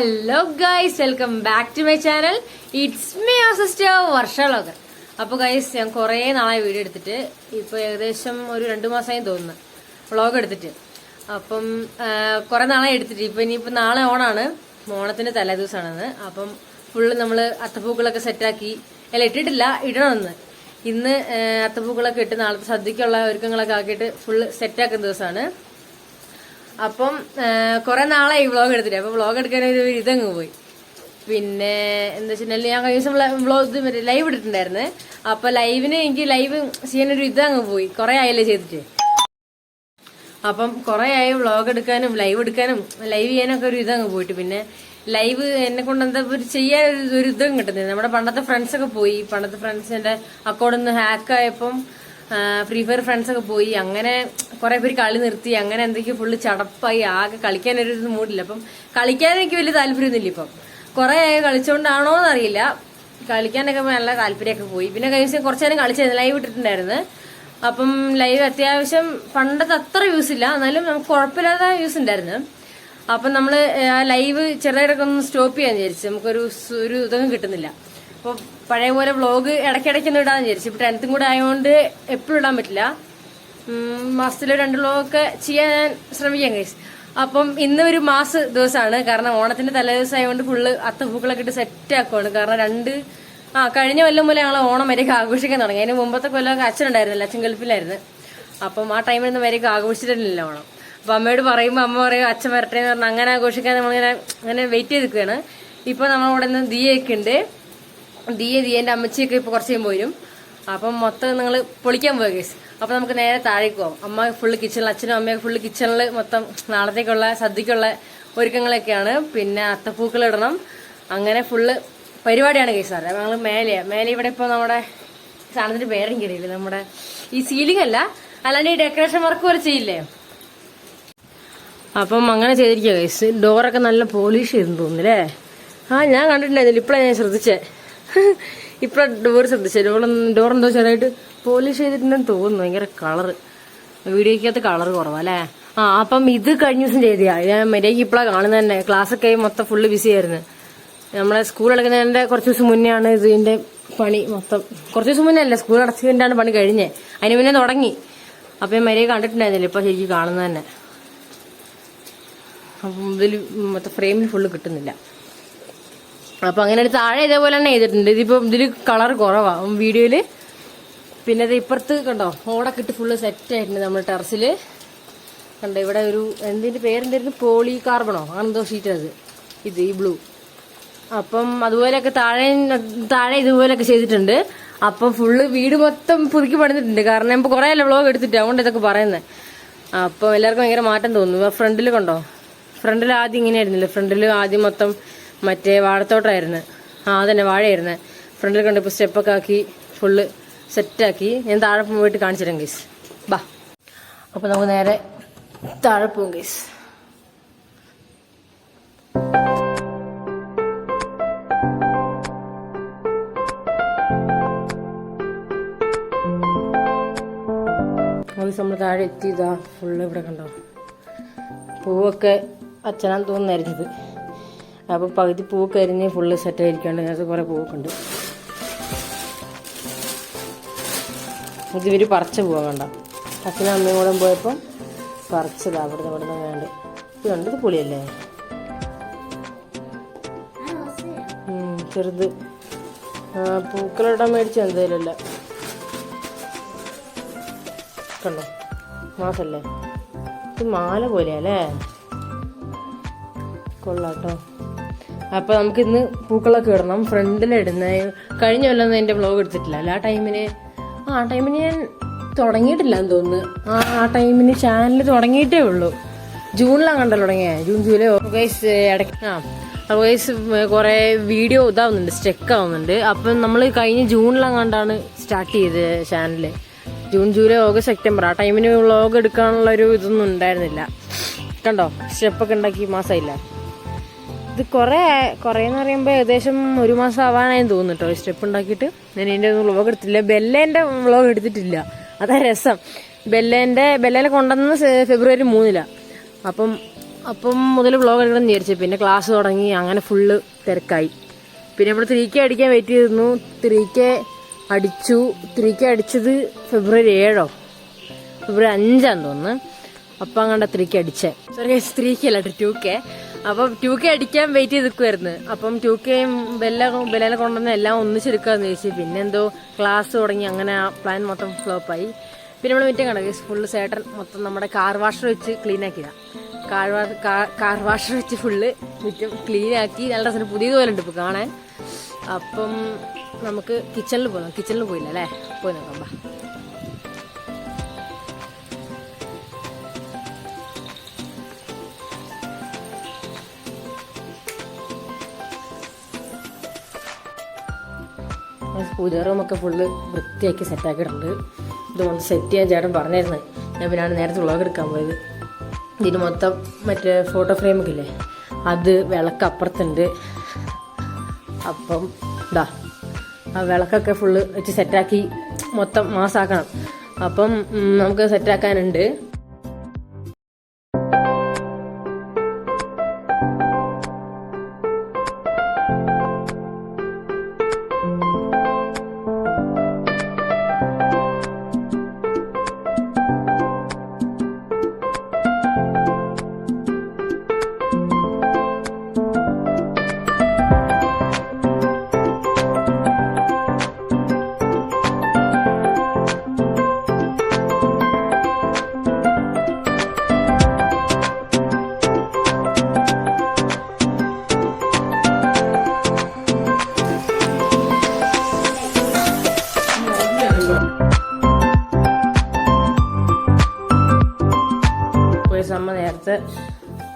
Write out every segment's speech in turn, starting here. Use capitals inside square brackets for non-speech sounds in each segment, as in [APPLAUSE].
Hello guys welcome back to my channel it's me sister വർഷലോകർ അപ്പോൾ അപ്പൊ guys ഞാൻ കുറേ നാളായി വീഡിയോ എടുത്തിട്ട് ഇപ്പൊ ഏകദേശം ഒരു രണ്ട് മാസമായി തോന്നുന്നു വ്ളോഗ് എടുത്തിട്ട്. അപ്പം കുറേ നാളായി എടുത്തിട്ട്. ഇപ്പൊ ഇനിയിപ്പോ നാളെ ഓണാണ് ഓണത്തിന്റെ തലേ ദിവസമാണെന്ന് അപ്പം ഫുള്ള് നമ്മൾ അത്തപ്പൂക്കളൊക്കെ സെറ്റാക്കി അല്ല ഇട്ടിട്ടില്ല. ഇടണമെന്ന്. ഇന്ന് അത്തപ്പൂക്കളൊക്കെ ഇട്ട് നാളത്തെ സദ്യക്കുള്ള ഒരുക്കങ്ങളൊക്കെ ആക്കിയിട്ട് ഫുള്ള് സെറ്റാക്കുന്ന ദിവസമാണ്. അപ്പം കുറെ നാളായി വ്ളോഗ് എടുത്തിട്ട്. അപ്പൊ വ്ളോഗ് എടുക്കാൻ ഒരു ഇതങ്ങ് പോയി. പിന്നെ എന്താ വെച്ചിട്ടുണ്ടെങ്കിൽ ഞാൻ കഴിഞ്ഞ ദിവസം വ്ളോഗ് മറ്റേ ലൈവ് ഇട്ടിട്ടുണ്ടായിരുന്നു. അപ്പൊ ലൈവിന് എനിക്ക് ലൈവ് ചെയ്യാനൊരു ഇതങ്ങ് പോയി. കുറെ ആയല്ലേ ചെയ്തിട്ട്. അപ്പം കുറെ ആയി വ്ളോഗ് എടുക്കാനും ലൈവ് എടുക്കാനും ലൈവ് ചെയ്യാനൊക്കെ ഒരു ഇതങ്ങ് പോയിട്ട്. പിന്നെ ലൈവ് എന്നെ കൊണ്ട് എന്താ ഒരു ചെയ്യാൻ ഒരു- ഇതും കിട്ടുന്നില്ല. നമ്മുടെ പണ്ടത്തെ ഫ്രണ്ട്സ് ഒക്കെ പോയി. പണ്ടത്തെ ഫ്രണ്ട്സിന്റെ അക്കൗണ്ട് ഒന്ന് ഹാക്ക് ആയപ്പം ഫ്രീ ഫയർ ഫ്രണ്ട്സൊക്കെ പോയി അങ്ങനെ കുറെ പേര് കളി നിർത്തി അങ്ങനെ എന്തൊക്കെയോ ഫുള്ള് ചടപ്പായി ആകെ ഇത് മൂടില്ല. അപ്പം കളിക്കാൻ എനിക്ക് വലിയ താല്പര്യമൊന്നുമില്ല ഇപ്പം. കുറെ ആയി കളിച്ചോണ്ടാണോ എന്നറിയില്ല കളിക്കാനൊക്കെ നല്ല താല്പര്യമൊക്കെ പോയി. പിന്നെ കഴിഞ്ഞ ദിവസം കുറച്ചു നേരം കളിച്ചായിരുന്നു ലൈവ് ഇട്ടിട്ടുണ്ടായിരുന്നു. അപ്പം ലൈവ് അത്യാവശ്യം പണ്ടത്തെ അത്ര യൂസ് ഇല്ല. എന്നാലും നമുക്ക് കുഴപ്പമില്ലാത്ത യൂസ് ഉണ്ടായിരുന്നു. അപ്പം നമ്മൾ ലൈവ് ചെറുതായിട്ടൊക്കെ ഒന്ന് സ്റ്റോപ്പ് ചെയ്യാൻ വിചാരിച്ചു നമുക്കൊരു ഒരു ഇതൊന്നും കിട്ടുന്നില്ല. അപ്പോൾ പഴയ പോലെ വ്ളോഗ് ഇടയ്ക്കിടയ്ക്കൊന്നും ഇടാന്ന് വിചാരിച്ചു. ഇപ്പം ടെൻത്തും കൂടെ ആയതുകൊണ്ട് എപ്പോഴും ഇടാൻ പറ്റില്ല. മാസത്തിൽ രണ്ട് വ്ളോഗൊക്കെ ചെയ്യാൻ ഞാൻ ശ്രമിക്കാം ഗൈസ് അപ്പം ഇന്ന് ഒരു മാസ ദിവസമാണ് കാരണം ഓണത്തിന്റെ തലേദിവസം ആയതുകൊണ്ട് ഫുള്ള് അത്തപ്പൂക്കളൊക്കെ ഇട്ട് സെറ്റ് ആക്കുവാണ്. കാരണം രണ്ട് ആ കഴിഞ്ഞ കൊല്ലം മുതലേ ഞങ്ങൾ ഓണം വരെയൊക്കെ ആഘോഷിക്കാൻ തുടങ്ങി. അതിന് മുമ്പത്തെ കൊല്ലമൊക്കെ അച്ഛനുണ്ടായിരുന്നില്ല അച്ഛൻ ഗൾഫിലായിരുന്നു. അപ്പം ആ ടൈമിൽ നിന്ന് വരെയൊക്കെ ആഘോഷിച്ചിട്ടില്ല ഓണം. അപ്പൊ അമ്മയോട് പറയുമ്പോൾ അമ്മ പറയും അച്ഛൻ വരട്ടെ എന്ന് പറഞ്ഞാൽ അങ്ങനെ ആഘോഷിക്കാൻ നമ്മളിങ്ങനെ അങ്ങനെ വെയിറ്റ് ചെയ്ത് നിൽക്കുകയാണ് ഇപ്പൊ നമ്മളവിടെ നിന്ന് ദിയൊക്കെ ഉണ്ട്. ദിയ ദിയന്റെ അമ്മച്ചിയൊക്കെ ഇപ്പൊ കുറച്ച് കഴിയുമ്പോൾ വരും. അപ്പം മൊത്തം നിങ്ങൾ പൊളിക്കാൻ പോയ കേസ് അപ്പൊ നമുക്ക് നേരെ താഴേക്ക് പോകാം അമ്മ ഫുള്ള് കിച്ചണിൽ അച്ഛനും അമ്മയൊക്കെ ഫുള്ള് കിച്ചണിൽ മൊത്തം നാളത്തേക്കുള്ള സദ്യക്കുള്ള ഒരുക്കങ്ങളൊക്കെയാണ്. പിന്നെ അത്തപ്പൂക്കൾ ഇടണം. അങ്ങനെ ഫുള്ള് പരിപാടിയാണ് കേസ് സാറേ ഞങ്ങൾ മേലെയാ മേലെ ഇവിടെ ഇപ്പൊ നമ്മുടെ സാധനത്തിന് പേരെങ്കിലും അറിയില്ല നമ്മുടെ ഈ സീലിംഗ് അല്ല. അല്ലാണ്ട് ഈ ഡെക്കറേഷൻ വർക്ക് പോലെ ചെയ്യില്ലേ? അപ്പം അങ്ങനെ ചെയ്തിരിക്കുക കേസ് ഡോറൊക്കെ നല്ല പോളിഷ് ചെയ്തെന്ന് തോന്നുന്നില്ലേ ആ ഞാൻ കണ്ടിട്ടുണ്ടായിരുന്നില്ല ഇപ്പഴാണ് ഞാൻ ശ്രദ്ധിച്ചേ. ഇപ്പഴാണ് ഡോർ ശ്രദ്ധിച്ചു. ഡോർ എന്തോ ചെറുതായിട്ട് പോളിഷ് ചെയ്തിട്ടുണ്ടെന്ന് തോന്നുന്നു. ഭയങ്കര കളറ് വീഡിയോക്കകത്ത് കളർ കുറവാ അല്ലേ? ആ അപ്പം ഇത് കഴിഞ്ഞ ദിവസം ചെയ്തിയാ. ഞാൻ മര്യാദയ്ക്ക് ഇപ്പോഴാണ് കാണുന്നത് തന്നെ. ക്ലാസ്സൊക്കെ മൊത്തം ഫുള്ള് ബിസി ആയിരുന്നു. നമ്മളെ സ്കൂൾ അടക്കുന്നതിന്റെ കുറച്ച് ദിവസം മുന്നേ ആണ് ഇതിന്റെ പണി മൊത്തം. കുറച്ച് ദിവസം മുന്നേ അല്ല സ്കൂൾ അടച്ചതിന്റെയാണ് പണി കഴിഞ്ഞേ. അതിന് മുന്നേ തുടങ്ങി. അപ്പം ഞാൻ മര്യാദ കണ്ടിട്ടുണ്ടായിരുന്നില്ല. ഇപ്പൊ ശരിക്കും കാണുന്നത് തന്നെ. അപ്പം ഇതിൽ മൊത്തം ഫ്രെയിമിൽ ഫുള്ള് കിട്ടുന്നില്ല. അപ്പൊ അങ്ങനെ ഒരു താഴെ ഇതേപോലെ തന്നെ ചെയ്തിട്ടുണ്ട്. ഇതിപ്പോ ഇതിൽ കളർ കുറവാ. വീഡിയോയിൽ പിന്നെ ഇത് ഇപ്പുറത്ത് കണ്ടോ ഓടൊക്കെ ഇട്ട് ഫുള്ള് സെറ്റ് ആയിട്ടുണ്ട് നമ്മുടെ ടെറസിൽ. കണ്ടോ ഇവിടെ ഒരു എന്തിന്റെ പേരെന്തായിരുന്നു? പോളി കാർബണോ അങ്ങനെന്തോ ഷീറ്റ് അത്. ഇത് ഈ ബ്ലൂ അപ്പം അതുപോലെയൊക്കെ താഴെ താഴെ ഇതുപോലെയൊക്കെ ചെയ്തിട്ടുണ്ട്. അപ്പം ഫുള്ള് വീട് മൊത്തം പുതുക്കി പണിതിട്ടുണ്ട്. കാരണം ഇപ്പൊ കുറേ അല്ല വ്ളോഗ് എടുത്തിട്ട്? അതുകൊണ്ട് ഇതൊക്കെ പറയുന്നത് അപ്പം എല്ലാവർക്കും ഭയങ്കര മാറ്റം തോന്നുന്നു. ഫ്രണ്ടിൽ കണ്ടോ? ഫ്രണ്ടിൽ ആദ്യം ഇങ്ങനെ ഇങ്ങനെയായിരുന്നില്ല ഫ്രണ്ടിൽ ആദ്യം മൊത്തം മറ്റേ വാഴത്തോട്ടായിരുന്നു ആ അതന്നെ വാഴയായിരുന്നു. ഫ്രണ്ടിൽ കണ്ട് ഇപ്പോൾ സ്റ്റെപ്പൊക്കെ ആക്കി ഫുള്ള് സെറ്റാക്കി ഞാൻ താഴെ പോയിട്ട് കാണിച്ചു ഗൈസ് ബാ. അപ്പോൾ നമുക്ക് നേരെ താഴെ പോവും ഗൈസ് നമ്മൾ താഴെ എത്തിയതാ. ഫുള്ള് ഇവിടെ കണ്ടോ? പൂവൊക്കെ അച്ഛനാന്ന് തോന്നുന്നു അപ്പോൾ പകുതി പൂക്ക് അരിഞ്ഞ് ഫുള്ള് സെറ്റ് ആയിരിക്കാണ്ട് അതിനകത്ത് കുറേ പൂക്കുണ്ട് ഇതിവര് ഇത് ഇവർ പറിച്ച പോവാൻ കണ്ട? അച്ഛനും അമ്മയും കൂടെ പോയപ്പം പറിച്ചതാ. അവിടെ നിന്ന് ഇവിടെ നിന്ന് വേണ്ട ഇത് പൊളിയല്ലേ? ചെറുത്. പൂക്കളിടാൻ മേടിച്ച എന്തേലല്ല കണ്ടോ? മാസല്ലേ? ഇത് മാല പോലെയല്ലേ കൊള്ളാട്ടോ അപ്പൊ നമുക്ക് ഇന്ന് പൂക്കളൊക്കെ ഇടണം. ഫ്രണ്ടിൽ ഇടുന്ന കഴിഞ്ഞ കൊല്ലം എന്റെ വ്ലോഗ് എടുത്തിട്ടില്ല. അല്ല ആ ടൈമിന് ആ ടൈമിന് ഞാൻ തുടങ്ങിയിട്ടില്ല എന്ന് തോന്നുന്നു. ആ ആ ടൈമിന് ചാനൽ തുടങ്ങിയിട്ടേ ഉള്ളൂ. ജൂണിലാണ് കണ്ടല്ലോ തുടങ്ങിയ. ജൂൺ ജൂലൈ ഓഗസ്റ്റ് ഇടയ്ക്ക് ആ. ഓഗസ്റ്റ് കുറെ വീഡിയോ ഇതാവുന്നുണ്ട് സ്റ്റെക്ക് ആവുന്നുണ്ട്. അപ്പം നമ്മൾ കഴിഞ്ഞ കണ്ടാണ് സ്റ്റാർട്ട് ചെയ്തത് channel June July August September. ആ ടൈമിന് വ്ളോഗ് എടുക്കാനുള്ള ഒരു ഇതൊന്നും ഉണ്ടായിരുന്നില്ല. കണ്ടോ? സ്റ്റെപ്പൊക്കെ ഉണ്ടാക്കി മാസമായില്ല ഇത് കുറേ കുറേ എന്ന് പറയുമ്പോൾ ഏകദേശം ഒരു മാസം ആവാനായി തോന്നുന്നു കേട്ടോ സ്റ്റെപ്പ് ഉണ്ടാക്കിയിട്ട്. ഞാൻ എന്റെ ഒന്നും വ്ളോഗ് എടുത്തില്ല. ബെല്ലേന്റെ വ്ളോഗ് എടുത്തിട്ടില്ല. അതാ രസം. ബെല്ലേന്റെ ബെല്ലേനെ കൊണ്ടുവന്ന് ഫെബ്രുവരി മൂന്നിലാണ് അപ്പം അപ്പം മുതൽ വ്ളോഗ് എടുക്കണം എന്ന് വിചാരിച്ചു. പിന്നെ ക്ലാസ് തുടങ്ങി. അങ്ങനെ ഫുള്ള് തിരക്കായി. പിന്നെ നമ്മൾ ത്രീ കെ അടിക്കാൻ വെയിറ്റ് ചെയ്തിരുന്നു. ത്രീ കെ അടിച്ചു. ത്രീ കെ അടിച്ചത് ഫെബ്രുവരി ഏഴോ? ഫെബ്രുവരി അഞ്ചാന്ന് തോന്നുന്നു. അപ്പം അങ്ങോട്ട് ത്രീ കെ അടിച്ചേ. സോറി ത്രീ അല്ല ടു കെ അപ്പം ടു കെ അടിക്കാൻ വെയിറ്റ് ചെയ്ത് നിൽക്കുമായിരുന്നു അപ്പം ടു കെയും ബെല്ല ബെല്ലെ കൊണ്ടുവന്ന് എല്ലാം ഒന്നിച്ചെടുക്കാന്ന് ചോദിച്ചു പിന്നെ എന്തോ ക്ലാസ് തുടങ്ങി അങ്ങനെ ആ പ്ലാൻ മൊത്തം ഫ്ലോപ്പായി പിന്നെ നമ്മൾ മറ്റേ കണക്ക് ഫുള്ള് സേട്ടൻ മൊത്തം നമ്മുടെ കാർ വാഷർ വെച്ച് ക്ലീൻ ആക്കിയതാ. കാർ കാർ വാഷർ വെച്ച് ഫുള്ള് മുറ്റം ക്ലീൻ ആക്കി നല്ല രസം പുതിയതുപോലെ ഉണ്ട് ഇപ്പൊ കാണാൻ. അപ്പം നമുക്ക് കിച്ചണിൽ പോകാം. കിച്ചണിൽ പോയില്ല അല്ലേ? പോയി നോക്കാം പൂജ റൂമൊക്കെ ഫുള്ള് വൃത്തിയാക്കി സെറ്റാക്കിയിട്ടുണ്ട് ഇതുകൊണ്ട് സെറ്റ് ചെയ്യാൻ ചേട്ടൻ പറഞ്ഞിരുന്നത് ഞാൻ പിന്നാണ് നേരത്തെ വ്ളോഗ് എടുക്കാൻ പോയത്. ഇതിന് മൊത്തം മറ്റേ ഫോട്ടോ ഫ്രെയിമൊക്കെ ഇല്ലേ? അത് വിളക്ക് അപ്പുറത്തുണ്ട് അപ്പം ഇതാ ആ വിളക്കൊക്കെ ഫുള്ള് വെച്ച് സെറ്റാക്കി മൊത്തം മാസാക്കണം അപ്പം നമുക്ക് സെറ്റാക്കാനുണ്ട്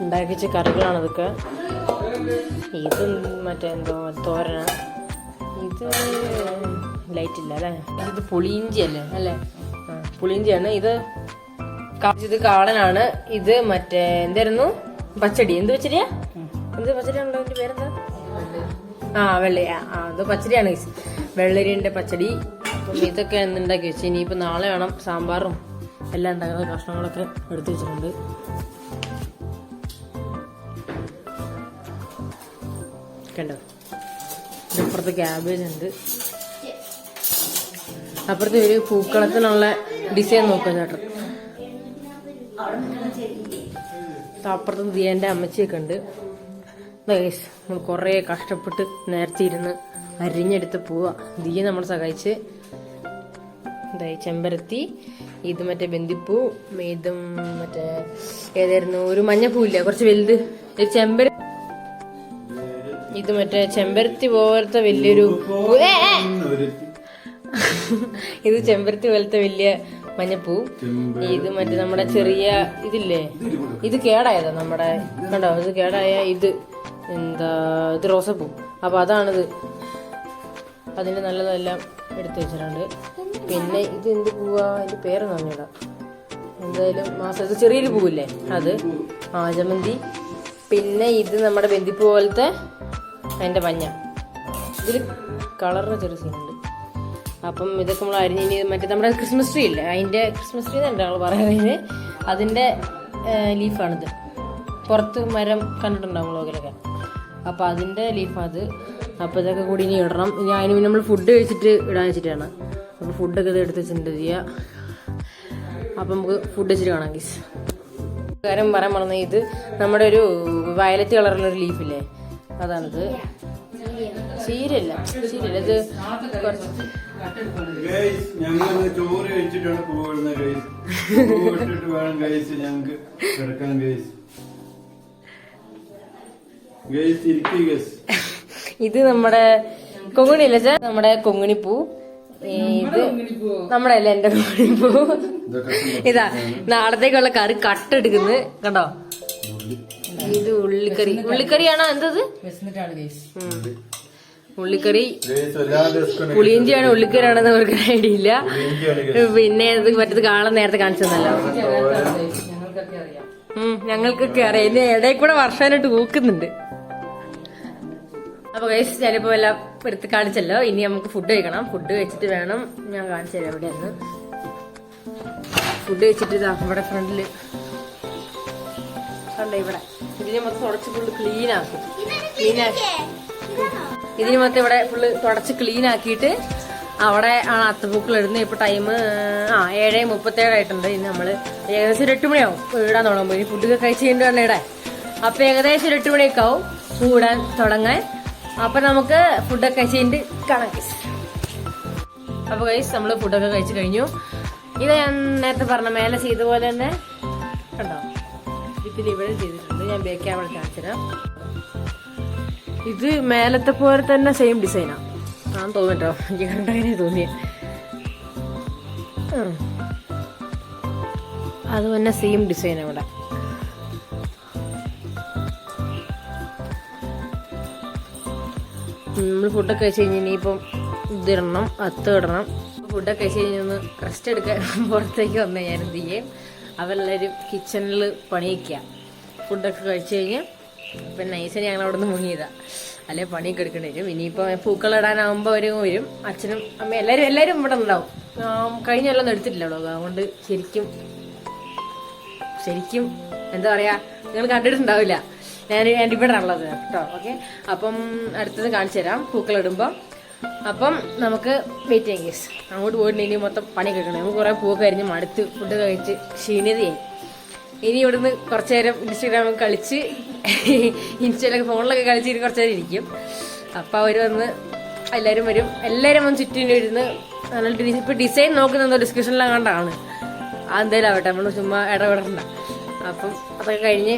ഉണ്ടാക്കിച്ച കറികളാണ് ഇതൊക്കെ ഇത് മറ്റേ എന്തോ തോരന. ഇത് ലൈറ്റ് ഇല്ല അല്ലേ? ഇത് പുളിയിഞ്ചി അല്ലേ? അല്ലേ പുളിയിഞ്ചിയാണ്. ഇത് ഇത് കാളനാണ്. ഇത് മറ്റേ എന്തായിരുന്നു? പച്ചടി. എന്ത് പച്ചടിയാ? എന്ത് പച്ചടിയാണല്ലോ അതിന്റെ പേരെന്താ? ആ വെള്ളരി. ആ അത് പച്ചടിയാണ്. വെള്ളരിന്റെ പച്ചടി. അപ്പം ഇതൊക്കെ എന്തുണ്ടാക്കി വെച്ച്. ഇനിയിപ്പോൾ നാളെ വേണം സാമ്പാറും എല്ലാം ഉണ്ടാക്കുന്ന കഷ്ണങ്ങളൊക്കെ എടുത്തു വെച്ചിട്ടുണ്ട്. കണ്ടോ? അപ്പുറത്ത് ക്യാബേജ് ഉണ്ട്. അപ്പുറത്ത് ഒരു പൂക്കളത്തിനുള്ള ഡിസൈൻ നോക്കുക ചേട്ടൻ അപ്പുറത്ത് ദിയന്റെ അമ്മച്ചിയൊക്കെ ഉണ്ട്. നമ്മൾ കുറേ കഷ്ടപ്പെട്ട് നേരത്തെ ഇരുന്ന് അരിഞ്ഞെടുത്ത് പോവാ. ദിയ നമ്മൾ സഹായിച്ച്. എന്തായി ചെമ്പരത്തി ഇത് മറ്റേ ബന്ദിപ്പൂ ഇതും മറ്റേ ഏതായിരുന്നു? ഒരു മഞ്ഞപ്പൂല്ലേ കുറച്ച് വലുത്. ചെമ്പരത്തി ചെമ്പര ഇത് മറ്റേ ചെമ്പരത്തി പോലത്തെ വലിയൊരു. ഇത് ചെമ്പരത്തി പോലത്തെ വലിയ മഞ്ഞപ്പൂ. ഇത് മറ്റേ നമ്മുടെ ചെറിയ ഇതില്ലേ? ഇത് കേടായതാ നമ്മുടെ കണ്ടോ? ഇത് കേടായ ഇത് എന്താ ഇത് റോസപ്പൂ. അപ്പൊ അതാണിത്. അതിന് നല്ലതെല്ലാം എടുത്തു വെച്ചിട്ടുണ്ട്. പിന്നെ ഇത് എന്ത് പൂവാ? അതിന്റെ പേരൊന്നും അറിഞ്ഞൂടാ. എന്തായാലും മാസം ചെറിയൊരു പൂവില്ലേ? അത്. ആ ജമന്തി പിന്നെ ഇത് നമ്മുടെ ബന്ദിപ്പൂ പോലത്തെ അതിന്റെ മഞ്ഞ. ഇതിൽ കളറിന് ചെറിയ സീനുണ്ട്. അപ്പം ഇതൊക്കെ നമ്മൾ അരിഞ്ഞ് മറ്റേ നമ്മുടെ ക്രിസ്മസ് ട്രീ ഇല്ലേ? അതിന്റെ ക്രിസ്മസ് ട്രീ തന്നെ ഞങ്ങൾ പറയുന്നത് അതിന്റെ ലീഫാണിത്. പുറത്ത് മരം കണ്ടിട്ടുണ്ടാവും വ്ളോഗിലൊക്കെ. അപ്പൊ അതിന്റെ ലീഫാണത്. അപ്പോൾ ഇതൊക്കെ കൂടി ഇനി ഇടണം. ഇനി അതിന് നമ്മൾ ഫുഡ് കഴിച്ചിട്ട് ഇടാൻ വെച്ചിട്ടാണ്. അപ്പോൾ ഫുഡൊക്കെ ഇത് എടുത്ത് വെച്ചിട്ടുണ്ട് ചെയ്യുക അപ്പം നമുക്ക് ഫുഡ് വെച്ചിട്ട് കാണാം ഗീസ് കാര്യം പറയാൻ പറഞ്ഞത് ഇത് നമ്മുടെ ഒരു വയലറ്റ് കളറിലൊരു ലീഫില്ലേ അതാണിത്. ചീരല്ല ചീരല്ല ഇത് കുറച്ച് ചോറ് കഴിച്ചിട്ടാണ് പോകുന്നത് വേണം ഞങ്ങൾക്ക് കിടക്കാൻ ഇത് നമ്മുടെ കൊങ്ങിണി അല്ലേ ചേ നമ്മുടെ കൊങ്ങിണിപ്പൂ. ഇത് നമ്മുടെ അല്ല എന്റെ കൊങ്ങിണിപ്പൂ? ഇതാ നാളത്തേക്കുള്ള കറി കട്ടെടുക്കുന്നത് കണ്ടോ? ഇത് ഉള്ളിക്കറി. ഉള്ളിക്കറിയാണോ? എന്തത്. ഉള്ളിക്കറി പുളിയിഞ്ചിയാണ് ഉള്ളിക്കറിയാണെന്ന് അവർക്ക് ഐഡിയ ഇല്ല പിന്നെ ഇത് മറ്റത് കാണാൻ നേരത്തെ കാണിച്ചതല്ലോ. ഞങ്ങൾക്കൊക്കെ അറിയാം. ഇനി ഇടയിൽ കൂടെ വർഷമായിട്ട് കൂക്കുന്നുണ്ട് അപ്പൊ ഗൈസ് ഞാനിപ്പോ എല്ലാം എടുത്ത് കാണിച്ചല്ലോ. ഇനി നമുക്ക് ഫുഡ് കഴിക്കണം. ഫുഡ് കഴിച്ചിട്ട് വേണം. ഞാൻ കാണിച്ചു തരാം എവിടെയാണ് ഫുഡ് കഴിച്ചിട്ട് ഇതാ ഇവിടെ ഫ്രണ്ടിൽ കണ്ടോ ഇവിടെ? ഇതിനെ മൊത്തം തുടച്ച് ഫുള്ള് ആക്കി. ഇതിന് മൊത്തം ഇവിടെ ഫുള്ള് തുടച്ച് ക്ലീൻ ആക്കിയിട്ട് അവിടെ ആണ് അത്തപ്പൂക്കൾ ഇടുന്നത് ഇപ്പൊ ടൈം ആ ഏഴ് മുപ്പത്തേഴായിട്ടുണ്ട് ഇനി നമ്മൾ ഏകദേശം ഒരു എട്ട് മണിയാവും. ഇടാൻ തുടങ്ങുമ്പോൾ ഇനി ഫുഡൊക്കെ കഴിച്ച് കഴിഞ്ഞിട്ട് ഇടാൻ അപ്പൊ ഏകദേശം ഒരു എട്ട് മണിയൊക്കെ ആവും. കൂടാൻ തുടങ്ങാൻ. അപ്പൊ നമുക്ക് ഫുഡൊക്കെ കഴിച്ച് കഴിഞ്ഞിട്ട് കാണാം guys. അപ്പൊ കൈസ് നമ്മൾ ഫുഡൊക്കെ കഴിച്ചു കഴിഞ്ഞു. ഇത് ഞാൻ നേരത്തെ പറഞ്ഞ മേലെ ചെയ്ത പോലെ തന്നെ കണ്ടോ? ഇതിൽ ഇവിടെ ചെയ്തിട്ടുണ്ട്. ഞാൻ ബേക്ക് വേണ്ടി കാണിച്ചുതരാം ഇത് മേലത്തെ പോലെ തന്നെ സെയിം ഡിസൈനാണ് ആ. തോന്നിട്ടോ എനിക്ക് കണ്ടങ്ങനെ തോന്നിയ. അത് തന്നെ സെയിം ഡിസൈൻ ഇവിടെ. നമ്മൾ ഫുഡൊക്കെ കഴിച്ച് കഴിഞ്ഞ് ഇനിയിപ്പം ഇതിടണം അത്ത് ഇടണം. ഫുഡൊക്കെ കഴിച്ച് കഴിഞ്ഞ് ഒന്ന് റെസ്റ്റ് എടുക്കാൻ [LAUGHS] പുറത്തേക്ക് വന്നേ ഞാൻ എന്ത് ചെയ്യും? അവരെല്ലാവരും കിച്ചണിൽ പണിയിക്കുക ഫുഡൊക്കെ കഴിച്ച് കഴിഞ്ഞ് ഇപ്പം നൈസിന് ഞങ്ങൾ അവിടെ നിന്ന് മുങ്ങിയതാ. അല്ലെ പണിയൊക്കെ എടുക്കേണ്ടി വരും ഇനിയിപ്പോൾ പൂക്കളിടാനാകുമ്പോൾ അവരും വരും. അച്ഛനും അമ്മയും എല്ലാരും എല്ലാരും ഇവിടെ ഉണ്ടാവും. കഴിഞ്ഞ കൊല്ലം ഒന്നും എടുത്തിട്ടില്ല അതുകൊണ്ട് ശരിക്കും ശരിക്കും എന്താ പറയാ നിങ്ങൾ കണ്ടിട്ടുണ്ടാവില്ല. ഞാൻ ഞാൻ ഇവിടെ ഉള്ളത് കേട്ടോ. ഓക്കെ? അപ്പം അടുത്തത് കാണിച്ചു തരാം. പൂക്കൾ ഇടുമ്പോൾ അപ്പം നമുക്ക് വെയിറ്റ് ചെയ്യാം കേസ് അങ്ങോട്ട് പോയിട്ടുണ്ടെങ്കിൽ മൊത്തം പണി കഴിക്കണം നമുക്ക് കുറെ പൂവൊക്കെ അരിഞ്ഞ് മടുത്ത് ഫുഡ് കഴിച്ച് ക്ഷീണിതയായി. ഇനി ഇവിടുന്ന് കുറച്ചു നേരം ഇൻസ്റ്റാഗ്രാമിൽ കളിച്ച് ഇൻസ്റ്റയിലൊക്കെ ഫോണിലൊക്കെ കളിച്ച് ഇനി കുറച്ചു നേരം ഇരിക്കും. അപ്പം അവർ വന്ന് എല്ലാവരും വരും. എല്ലാവരും വന്ന് ചുറ്റും ഇരുന്ന് നല്ല ഇപ്പൊ ഡിസൈൻ നോക്കുന്ന ഡിസ്കഷനിലും കണ്ടാണ് എന്തേലും ആവട്ടെ നമ്മൾ ചുമ്മാ ഇടപെടണ്ട. അപ്പം അതൊക്കെ കഴിഞ്ഞ്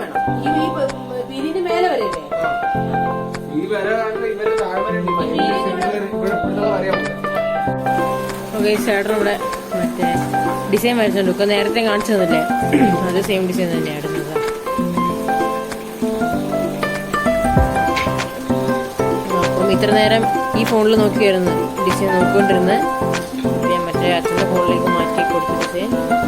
വേണം. ഈ വരെ വര ഇവരെ താഴ്വര ഉണ്ട്. ഇവിടെ ഓക്കെ ചേട്ടൻ ഇവിടെ മറ്റേ ഡിസൈൻ വരച്ചുണ്ട് ഇപ്പൊ നേരത്തെ കാണിച്ചു തന്നില്ലേ? അത് സെയിം ഡിസൈൻ തന്നെയാണ് അപ്പം ഇത്ര നേരം ഈ ഫോണിൽ നോക്കിയായിരുന്നു ഡിസൈൻ നോക്കിക്കൊണ്ടിരുന്നത് ഞാൻ മറ്റേ അച്ഛന്റെ ഫോണിലേക്ക് മാറ്റി കൊടുത്ത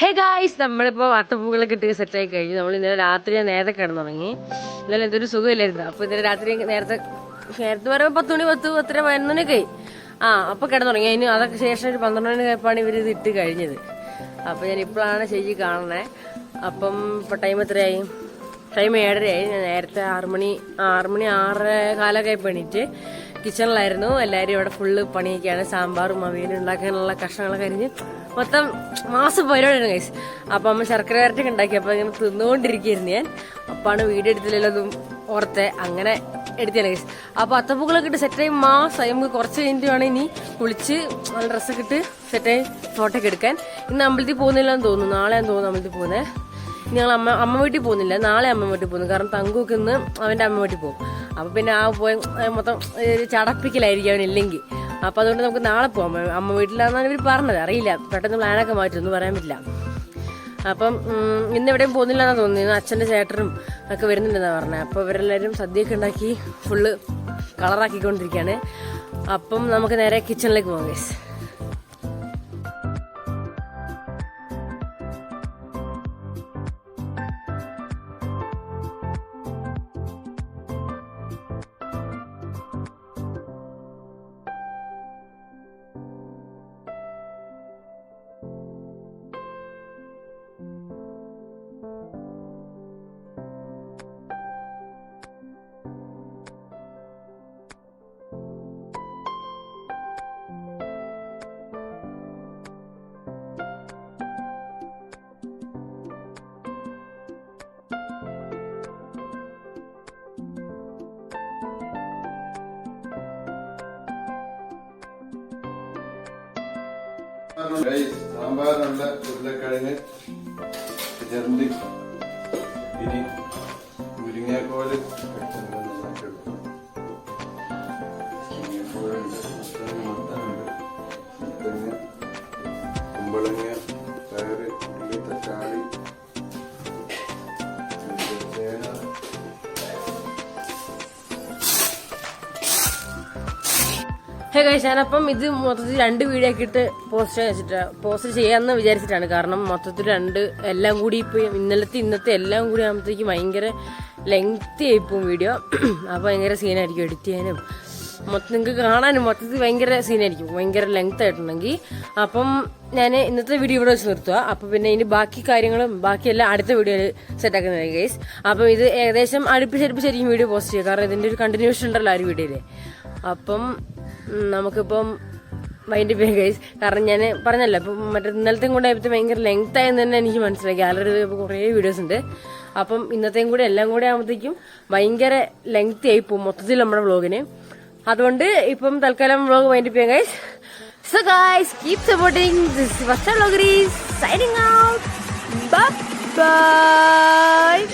ഹേ ഗായ്സ് നമ്മളിപ്പോൾ വാർത്തപ്പൂക്കളൊക്കെ ഇട്ട് സെറ്റായി കഴിഞ്ഞു. നമ്മൾ ഇന്നലെ രാത്രി നേരത്തെ കിടന്നു തുടങ്ങി ഇന്നലെ എന്തൊരു സുഖമില്ലായിരുന്നു. അപ്പോൾ ഇന്നലെ രാത്രി നേരത്തെ നേരത്തെ പറയുമ്പോൾ പത്ത് മണി പത്ത് പത്തര പതിനൊന്ന് മണിയൊക്കെ ആ അപ്പോൾ കിടന്നു തുടങ്ങി അതിന് അതൊക്കെ ശേഷം ഒരു പന്ത്രണ്ട് മണി കഴിപ്പാണ് ഇവർ ഇത് ഇട്ട് കഴിഞ്ഞത്. അപ്പോൾ ഞാൻ ഇപ്പോഴാണ് ശരി കാണണേ. അപ്പം ഇപ്പോൾ ടൈം എത്രയായി? ടൈം ഏഴരയായി. ഞാൻ നേരത്തെ ആറുമണി ആറുമണി ആറ് മണി ആറര കാലൊക്കെ ആയപ്പോൾ എണീറ്റ് കിച്ചണിലായിരുന്നു എല്ലാവരും ഇവിടെ ഫുള്ള് പണിയൊക്കെയാണ്. സാമ്പാറും അവിയലും ഉണ്ടാക്കാനുള്ള കഷ്ണങ്ങളൊക്കെ അരിഞ്ഞ് മൊത്തം മാസം പരിപാടിയാണ് കൈസ് അപ്പം അമ്മ ശർക്കര വരട്ടൊക്കെ ഉണ്ടാക്കി. അപ്പം ഇങ്ങനെ തിന്നുകൊണ്ടിരിക്കുകയായിരുന്നു ഞാൻ. അപ്പാണ് വീഡിയോ എടുത്തില്ലല്ലോ ഓർത്തെ അങ്ങനെ എടുത്തില്ല കൈസ് അപ്പോൾ അത്തപ്പൂക്കളൊക്കെ ഇട്ട് സെറ്റായി മാസമായി നമുക്ക് കുറച്ച് കഴിഞ്ഞിട്ട് വേണം ഇനി കുളിച്ച് നല്ല ഡ്രസ്സൊക്കെ ഇട്ട് സെറ്റായി ഫോട്ടോ ഒക്കെ എടുക്കാൻ. ഇന്ന് അമ്പലത്തിൽ പോകുന്നില്ലെന്ന് തോന്നുന്നു. നാളെയാന്ന് തോന്നുന്നു അമ്പലത്തിൽ പോകുന്നത് ഞങ്ങൾ അമ്മ അമ്മ വീട്ടിൽ പോകുന്നില്ല. നാളെ അമ്മ വീട്ടിൽ പോകുന്നു. കാരണം തങ്കുക്ക് ഇന്ന് അവന്റെ അമ്മ വീട്ടിൽ പോകും. അപ്പം പിന്നെ ആ പോയി മൊത്തം ഒരു ചടപ്പിക്കലായിരിക്കും അവനില്ലെങ്കിൽ അപ്പം അതുകൊണ്ട് നമുക്ക് നാളെ പോകാം അമ്മ വീട്ടിലാണെന്നാണ് ഇവർ പറഞ്ഞത്. അറിയില്ല. പെട്ടെന്ന് പ്ലാനൊക്കെ മാറ്റുമെന്ന് പറയാൻ പറ്റില്ല. അപ്പം ഇന്ന് എവിടെയും പോകുന്നില്ല എന്നാണ് തോന്നിയത് അച്ഛന്റെ ചേട്ടനും ഒക്കെ വരുന്നുണ്ടെന്നാണ് പറഞ്ഞത്. അപ്പം ഇവരെല്ലാവരും സദ്യയൊക്കെ ഉണ്ടാക്കി ഫുള്ള് കളറാക്കിക്കൊണ്ടിരിക്കുകയാണ് അപ്പം നമുക്ക് നേരെ കിച്ചണിലേക്ക് പോകാം ഗൈസ് സാമ്പാറുണ്ട്. ഉരുളക്കിഴങ്ങ് ചെറുണ്ടി ഇനി മുരിങ്ങാക്കോൽ പെട്ടെന്ന് ഹേ ഗൈസ് ഞാനപ്പം ഇത് മൊത്തത്തിൽ രണ്ട് വീഡിയോ ഒക്കെ ഇട്ട് പോസ്റ്റ് വെച്ചിട്ട് പോസ്റ്റ് ചെയ്യാമെന്ന് വിചാരിച്ചിട്ടാണ്. കാരണം മൊത്തത്തിൽ രണ്ട് എല്ലാം കൂടി ഇപ്പോൾ ഇന്നലത്തെ ഇന്നത്തെ എല്ലാം കൂടി ആകുമ്പോഴത്തേക്ക് ഭയങ്കര ലെങ്തി ആയിപ്പോവും വീഡിയോ അപ്പോൾ ഭയങ്കര സീനായിരിക്കും എഡിറ്റ് ചെയ്യാനും. മൊത്തം നിങ്ങൾക്ക് കാണാനും മൊത്തത്തിൽ ഭയങ്കര സീനായിരിക്കും ഭയങ്കര ലെങ്ത് ആയിട്ടുണ്ടെങ്കിൽ അപ്പം ഞാൻ ഇന്നത്തെ വീഡിയോ ഇവിടെ വെച്ച് നിർത്തുക അപ്പം പിന്നെ ഇനി ബാക്കി കാര്യങ്ങളും ബാക്കിയെല്ലാം അടുത്ത വീഡിയോയിൽ സെറ്റ് ആക്കുന്നതായി ഗൈസ് അപ്പം ഇത് ഏകദേശം അടുപ്പിച്ചടുപ്പിച്ചായിരിക്കും വീഡിയോ പോസ്റ്റ് ചെയ്യുക. കാരണം ഇതിന്റെ ഒരു കണ്ടിന്യൂഷൻ ഉണ്ടല്ലോ ആ ഒരു വീഡിയോയിൽ അപ്പം നമുക്കിപ്പം മൈൻഡ് പേ ഗൈസ് കാരണം ഞാൻ പറഞ്ഞല്ലോ ഇപ്പം മറ്റേ ഇന്നലത്തെയും കൂടെ ആയപ്പോൾ ഭയങ്കര ലെങ്ത് ആയെന്ന് തന്നെ എനിക്ക് മനസ്സിലായി. ഗാലറി കുറേ വീഡിയോസ് ഉണ്ട്. അപ്പം ഇന്നത്തെയും കൂടെ എല്ലാം കൂടെ ആകുമ്പോഴത്തേക്കും ഭയങ്കര ലെങ്ത് ആയി പോകും മൊത്തത്തിൽ നമ്മുടെ വ്ളോഗിന് അതുകൊണ്ട് ഇപ്പം തൽക്കാലം vlog mind pay guys so guys keep supporting this Varsha വ്ളോഗറീസ് signing out by